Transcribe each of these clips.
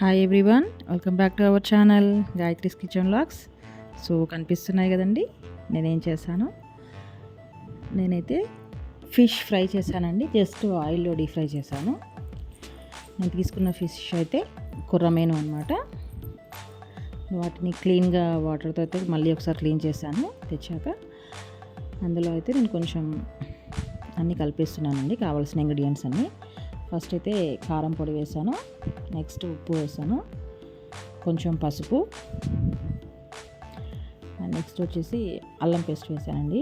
Hi everyone welcome back to our channel Gayathri's kitchen lakhs so కనిపిస్తున్నాయి కదండి. నేనేం చేశాను? నేనైతే ఫిష్ ఫ్రై చేశానండి. జస్ట్ ఆయిల్లో డీ ఫ్రై చేశాను. నేను తీసుకున్న ఫిష్ అయితే కుర్రమేను అనమాట వాటిని క్లీన్గా వాటర్తో అయితే మళ్ళీ ఒకసారి క్లీన్ చేశాను తెచ్చాక. అందులో అయితే నేను కొంచెం అన్నీ కలిపిస్తున్నానండి. కావాల్సిన ఇంగ్రీడియంట్స్ అన్నీ. ఫస్ట్ అయితే కారం పొడి వేసాను నెక్స్ట్ ఉప్పు వేసాను కొంచెం పసుపు నెక్స్ట్ వచ్చేసి అల్లం పేస్ట్ వేసానండి.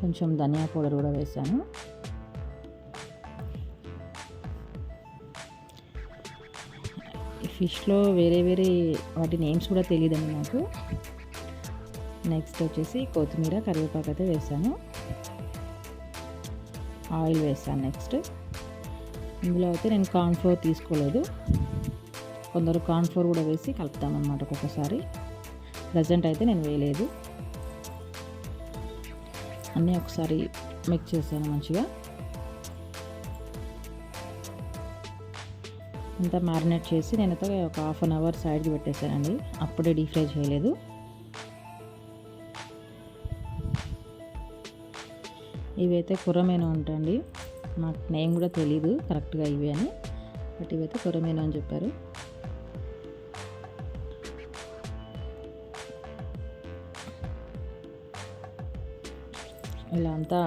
కొంచెం ధనియా పౌడర్ కూడా వేసాను. ఫిష్లో వేరే వేరే వాటి నేమ్స్ కూడా తెలియదండి నాకు. నెక్స్ట్ వచ్చేసి కొత్తిమీర కరివేపాకు అయితే వేసాను. ఆయిల్ వేసాను నెక్స్ట్. ఇందులో అయితే నేను కార్న్ఫ్లోర్ తీసుకోలేదు. కొందరు కార్న్ఫ్లోర్ కూడా వేసి కలుపుతామన్నమాట ఒక్కొక్కసారి. ప్రజెంట్ అయితే నేను వేయలేదు. అన్నీ ఒకసారి మిక్స్ చేశాను మంచిగా. అంతా మ్యారినేట్ చేసి నేనైతే ఒక హాఫ్ అన్ అవర్ సైడ్కి పెట్టేశానండి. అప్పుడే డీప్ ఫ్రై చేయలేదు. ఇవైతే కుర్రమేను ఉంటాయండి నాకు నేమ్ కూడా తెలీదు కరెక్ట్గా ఇవి అని. బట్ ఇవైతే కుర్రమేను అని చెప్పారు. ఇలా అంతా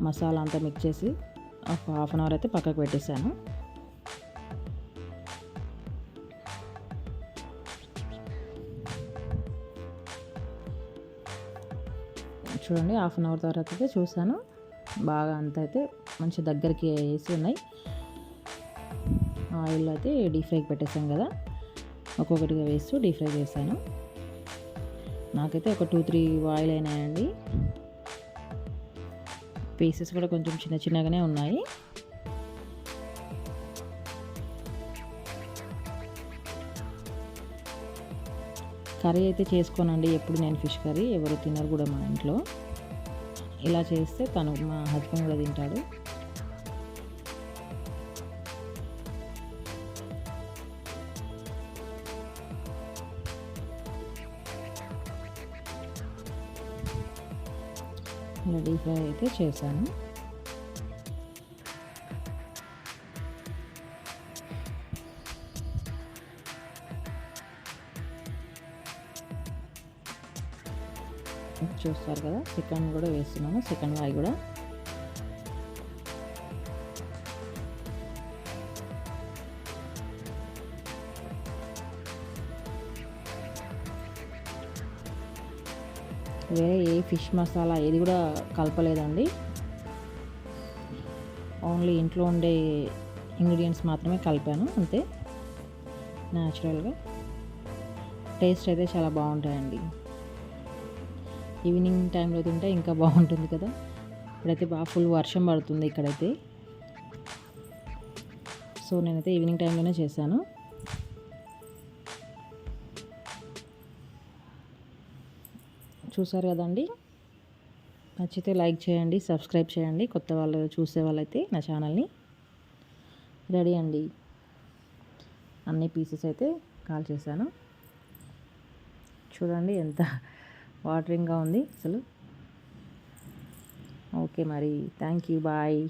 మసాలా అంతా మిక్స్ చేసి ఒక హాఫ్ అన్ అవర్ అయితే పక్కకు పెట్టేశాను. చూడండి. హాఫ్ అన్ అవర్ తర్వాత అయితే చూసాను బాగా అంత అయితే మంచి దగ్గరికి వేసి ఉన్నాయి. ఆయిల్ అయితే డీప్ ఫ్రైకి పెట్టేసాం కదా. ఒక్కొక్కటిగా వేస్తూ డీప్ ఫ్రై చేశాను. నాకైతే ఒక టూ త్రీ ఆయిల్ అయినాయండి. పీసెస్ కూడా కొంచెం చిన్న చిన్నగానే ఉన్నాయి. కర్రీ అయితే చేసుకోనండి. ఎప్పుడు నేను ఫిష్ కర్రీ ఎవరు తినరు కూడా మా ఇంట్లో. ఇలా చేస్తే తను మా హస్బెండ్ కూడా తింటాడు. ఇలా డీప్ ఫ్రై అయితే చేశాను. చూస్తారు కదా చికెన్ కూడా వేస్తున్నాను చికెన్ వాయి కూడా. వేరే ఏ ఫిష్ మసాలా ఏది కూడా కలపలేదండి. ఓన్లీ ఇంట్లో ఉండే ఇంగ్రీడియంట్స్ మాత్రమే కలిపాను అంతే. న్యాచురల్గా టేస్ట్ అయితే చాలా బాగుంటాయండి. ఈవినింగ్ టైంలో తింటే ఇంకా బాగుంటుంది కదా. ఇప్పుడైతే బాగా ఫుల్ వర్షం పడుతుంది ఇక్కడైతే. సో నేనైతే ఈవినింగ్ టైంలోనే చేశాను. చూసారు కదండి? నచ్చితే లైక్ చేయండి సబ్స్క్రైబ్ చేయండి. కొత్త వాళ్ళు చూసే వాళ్ళైతే నా ఛానల్ని. రెడీ అండి. అన్ని పీసెస్ అయితే కాల్ చేశాను. చూడండి ఎంత వాటరింగ్గా ఉంది అసలు. ఓకే మరి థ్యాంక్ యూ బాయ్.